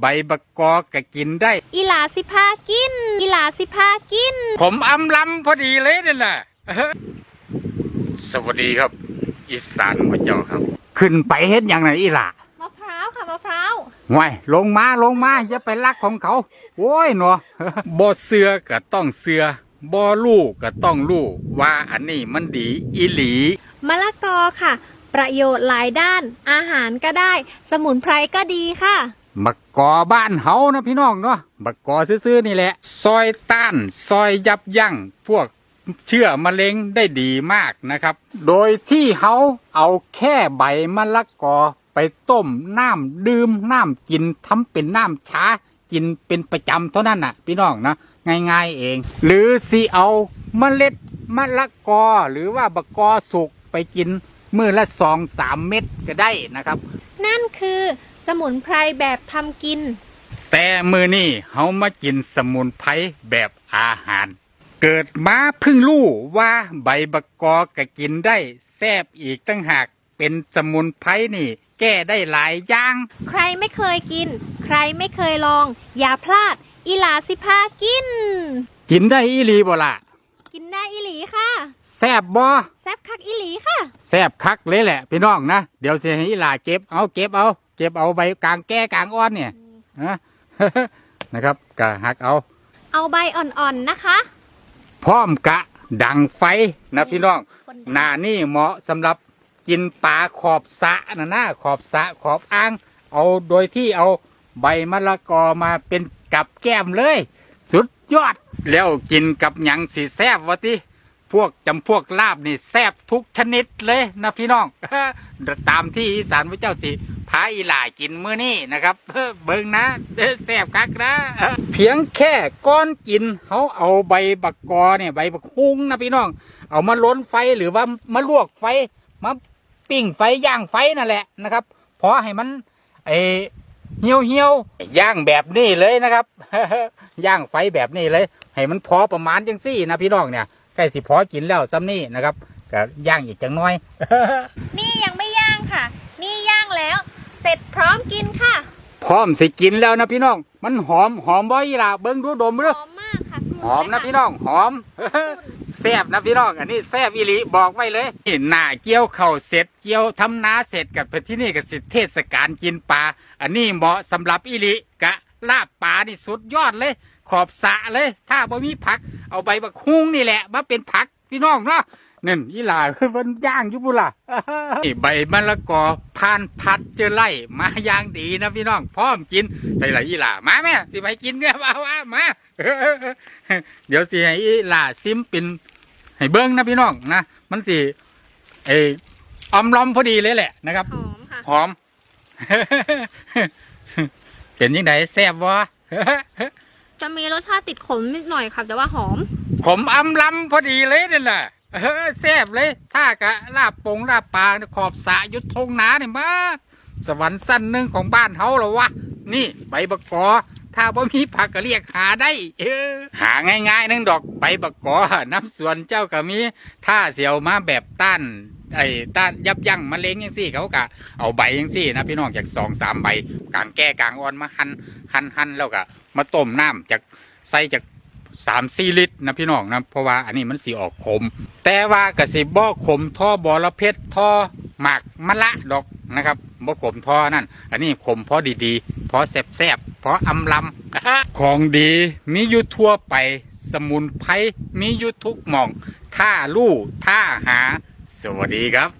ใบบักกอก็กินได้ อีหลาสิพากิน อีหลาสิพากิน ผมอำลำพอดีเลยนั่นแหละสวัสดีครับ อีสานพระเจ้าครับ ขึ้นไปเฮ็ดอย่างไหนอีหล่ะมะพร้าวค่ะมะพร้าวห่วยลงมาลงมาอย่าไปลักของเขา โอ้ยหนอ บ่เสือก็ต้องเสือบ่ลูกก็ต้องลูกว่าอันนี้มันดีอีหลี มะละกอค่ะ ประโยชน์หลายด้าน อาหารก็ได้ สมุนไพรก็ดีค่ะ บักกอบ้านเฮานะพี่น้องเนาะบักกอซื่อๆนี่แหละ ซอยต้าน ซอยยับยั้งพวกเชื้อมะเร็งได้ดีมากนะครับ โดยที่เฮาเอาแค่ใบมะละกอไปต้มน้ำดื่มน้ำกินทำเป็นน้ำชากินเป็นประจำเท่านั้นน่ะ พี่น้องนะง่ายๆเอง หรือสิเอาเมล็ดมะละกอหรือว่าบักกอสุกไปกิน มือละสองสามเม็ดก็ได้นะครับ นั่นคือสมุนไพรแบบทำกิน แต่มือนี่เฮามากินสมุนไพรแบบอาหาร เกิดมาเพิ่งรู้ว่าใบบักกอก็กินได้แซบอีกตั้งหากเป็นสมุนไพรนี่ แก้ได้หลายอย่าง ใครไม่เคยกิน ใครไม่เคยลอง อย่าพลาด อีหลาสิพากิน กินได้อีหลีบ่ล่ะ กินได้อีหลีค่ะ แซบบ่แซบคักอีหลีค่ะ แซบคักเลยแหละพี่น้องนะเดี๋ยวสิให้อีหลาเก็บเอาเก็บเอา เก็บเอาใบกลางแก้กลางอ้อนเนี่ยนะนะครับก็หักเอา เอาใบอ่อนๆนะคะ พร้อมกะดังไฟนะพี่น้องคนหน้านี่เหมาะสำหรับกินปลาขอบสระนะนะขอบสระขอบอ่าง เอาโดยที่เอาใบมะละกอมาเป็นกับแก้มเลย สุดยอดแล้วกินกับหยังสีแซบวะติ พวกจำพวกลาบนี่แซบทุกชนิดเลยนะพี่น้อง ตามที่อีสานพระเจ้าสิพาอีหล่ากินมื้อนี้นะครับ เบิ่งนะแซบคักนะ เพียงแค่ก้อนกินเขาเอาใบบักกอเนี่ยใบบักฮุ้งนะพี่น้อง เอามาล้นไฟหรือว่ามาลวกไฟมาปิ้งไฟย่างไฟนั่นแหละนะครับพอให้มันไอเหี่ยวเหี่ยวย่างแบบนี้เลยนะครับย่างไฟแบบนี้เลย ให้มันพอประมาณจังสี่นะพี่น้องเนี่ย ใกล้สิพอกินแล้วซ้ำนี่นะครับก็ย่างอีกจังน้อย นี่ยังไม่ย่างค่ะ นี่ย่างแล้ว เสร็จพร้อมกินค่ะ พร้อมสิกินแล้วนะพี่น้อง มันหอมหอมบ่อีหล่ะเบิ้งดูดมหดูอมมากค่ะหอมนะพี่น้องหอม แซ่บนะพี่น้องอันนี้แซ่บอีหลีบอกไว้เลยนี่หน้าเกี่ยวเข่าวเสร็จเกี่ยวทำนาเสร็จกับที่นี่กับสิเทศกาลกินปลาอันนี้เหมาะสำหรับอีหลีกะลาบปลานี่สุดยอดเลย ขอบสระเลย ถ้าบ่มีผัก เอาใบบักฮุ้งนี่แหละ มาเป็นผักพี่น้องเนาะนั่นอีหลามันย่างอยู่บุล่ะนี่ใบมะละกอผ่านพัดเจอไล่มาอย่างดีนะพี่น้องพร้อมกินใส่ไหลอีหล่ามาแม่สิไปกินเนี่ยว่าว่ามาเดี๋ยวสิให้อีหล่าซิมเป็นให้เบิ้งนะพี่น้องนะมันสิไออมล้อมพอดีเลยแหละนะครับหอมค่ะหอมเป็นยังไงแซ่บวะ จะมีรสชาติติดขมนิดหน่อยค่ะ แต่ว่าหอมผมอำลำพอดีเลยนี่แหละเออแซ่บเลย ถ้ากะลาบปงลาบปลาขอบสะยุทธงนาเนี่ยมาสวรรค์สั้นหนึ่งของบ้านเฮาหรอวะ นี่ ใบบักกอ ถ้าบ่มีผักก็เรียกหาได้ เออ หาง่ายๆนึงดอกใบบักกอ น้ำสวนเจ้าก็มี ถ้าเสียวมาแบบต้านไอ้ต้านยับยั้งมะเร็งยังสี่เขากะเอาใบยังสี่นะพี่น้องจากสองสามใบกลางแก้กลางอ่อนมาหันหันหันแล้วก็ มาต้มน้ำจากใส่จากสามสี่ลิตรนะพี่น้องนะเพราะว่าอันนี้มันสีออกขม แต่ว่ากระสิบ่ขมท่อบอระเพ็ดท่อหมากมะละดอกนะครับบ่ขมท่อนั่น อันนี้ขมเพอดีๆพอแซบๆพออำลำของดีมีอยู่ทั่วไปสมุนไพรมีอยู่ทุกหม่องถ้าลู่ถ้าหา สวัสดีครับ